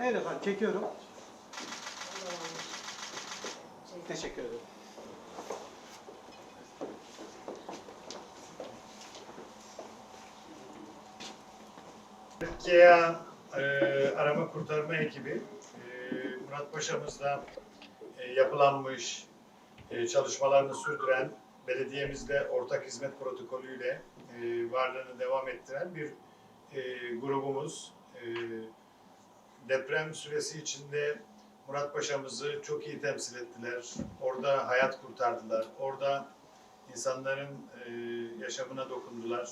Evet efendim çekiyorum. Teşekkür ederim. Türkiye e, arama kurtarma ekibi e, Murat Paşa'mızda e, yapılanmış e, çalışmalarını sürdüren belediyemizle ortak hizmet protokolüyle e, varlığını devam ettiren bir e, grubumuz. E, deprem süresi içinde Murat Paşa'mızı çok iyi temsil ettiler. Orada hayat kurtardılar. Orada insanların e, yaşamına dokundular.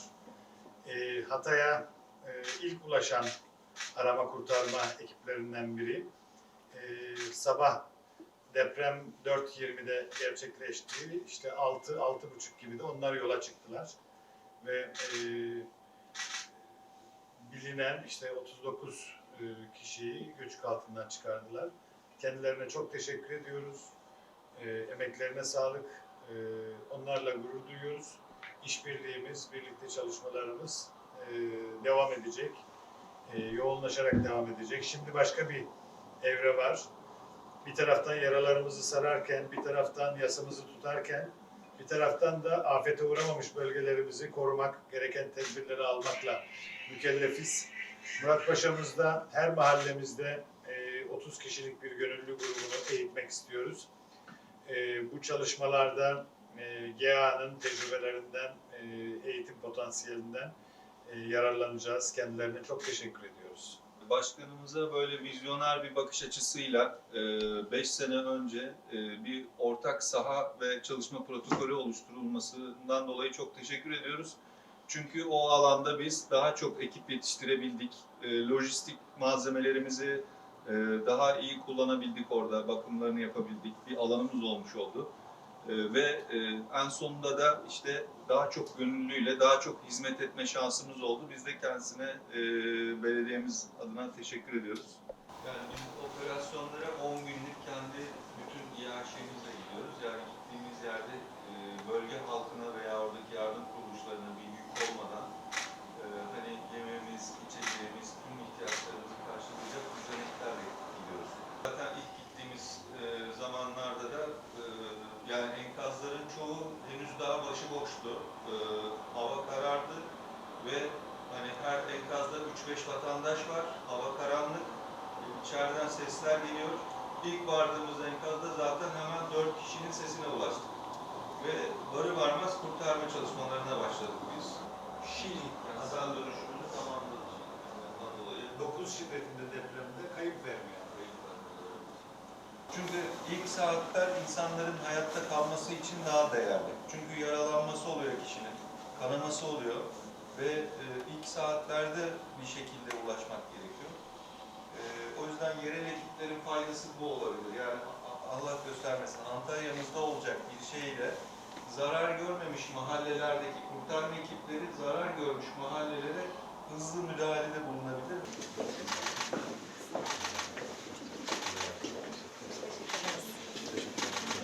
E, Hatay'a e, ilk ulaşan arama kurtarma ekiplerinden biri. E, sabah deprem 4.20'de gerçekleşti. İşte 6-6.30 gibi de onlar yola çıktılar. Ve e, bilinen işte 39 e, kişiyi göçük altından çıkardılar. Kendilerine çok teşekkür ediyoruz. E, emeklerine sağlık. E, onlarla gurur duyuyoruz. İşbirliğimiz, birlikte çalışmalarımız devam edecek. Yoğunlaşarak devam edecek. Şimdi başka bir evre var. Bir taraftan yaralarımızı sararken, bir taraftan yasamızı tutarken, bir taraftan da afete uğramamış bölgelerimizi korumak, gereken tedbirleri almakla mükellefiz. Murat Paşa'mızda her mahallemizde e, 30 kişilik bir gönüllü grubunu eğitmek istiyoruz. E, bu çalışmalarda e, GEA'nın tecrübelerinden, e, eğitim potansiyelinden e, yararlanacağız. Kendilerine çok teşekkür ediyoruz. Başkanımıza böyle vizyoner bir bakış açısıyla 5 sene önce e, bir ortak saha ve çalışma protokolü oluşturulmasından dolayı çok teşekkür ediyoruz. Çünkü o alanda biz daha çok ekip yetiştirebildik, e, lojistik malzemelerimizi e, daha iyi kullanabildik orada, bakımlarını yapabildik, bir alanımız olmuş oldu. E, Ve e, en sonunda da işte daha çok gönüllüyle daha çok hizmet etme şansımız oldu. Biz de kendisine e, belediyemiz adına teşekkür ediyoruz. Yani operasyonlara 10 günlük kendi bütün İHŞ'mizle gidiyoruz. 65 vatandaş var. Hava karanlık. İçeriden sesler geliyor. İlk vardığımız enkazda zaten hemen 4 kişinin sesine ulaştık. Ve varı varmaz kurtarma çalışmalarına başladık biz. Şili hasar dönüşümünü tamamladık. Dolayı 9 şiddetinde depremde kayıp vermiyor. Çünkü ilk saatler insanların hayatta kalması için daha değerli. Çünkü yaralanması oluyor kişinin, kanaması oluyor ve e, ilk saatlerde bir şekilde ulaşmak gerekiyor. E, o yüzden yerel ekiplerin faydası bu olabilir. Yani Allah göstermesin Antalya'mızda olacak bir şeyle zarar görmemiş mahallelerdeki kurtarma ekipleri zarar görmüş mahallelere hızlı müdahalede bulunabilir.